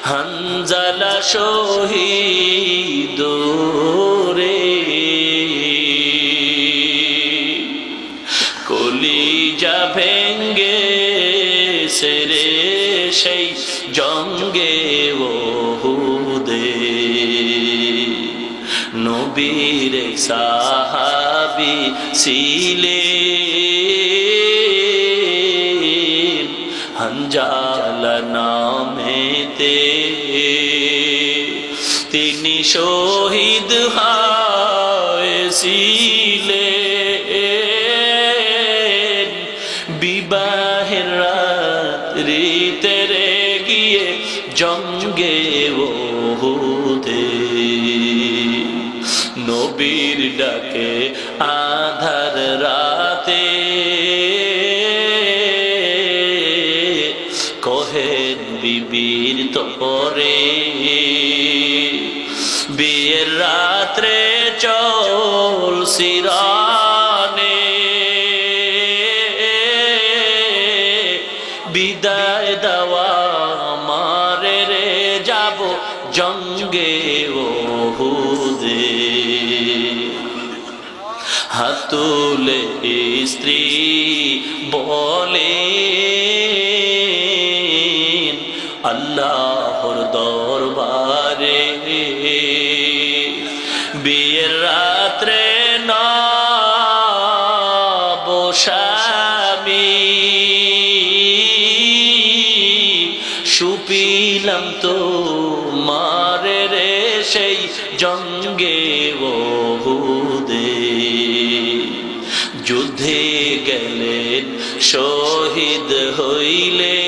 হানজালা শহীদ রে কলিজা ভেঙ্গে সেরে সেই জঙ্গে ওহুদে নবীর সাহাবি ছিলে হঞ্জাল নামেতে। তিনি শহীদ হয়েছিলেন। বিবাহের রাত্রিতে রে গিয়ে জঙ্গে ওহুদে নবীর ডাকে আধার রাতে। কহেন বিবির তরে বিয়ের রাত্রে চল সিরানে। বিদায় দেওয়া জঙ্গে ওহুদে। হাতুলে স্ত্রী বলে আল্লাহর দরবারে বিয়ের রাত্রে না বসামি সুপিলাম তো সেই জঙ্গে ওহুদে। যুদ্ধে গেলেন শহীদ হইলে।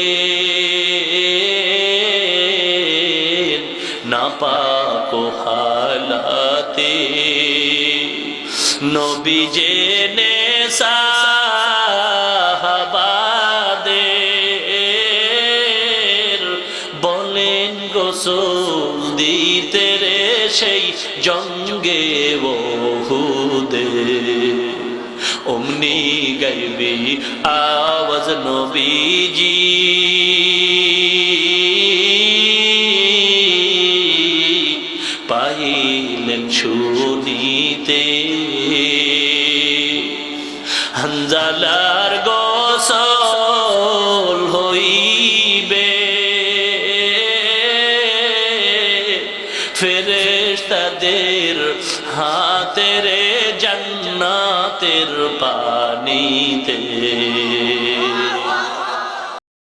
না পাক হালাতে। নবী জেনে সাহাবাদের বলেন গোসল দিতে সেই জঙ্গে বহুদে অমনি গাইবি আওয়াজ নবীজি। পাইলেন শুনিতে। হানজালার দের হাতে রে জন্নাতের পানিতে।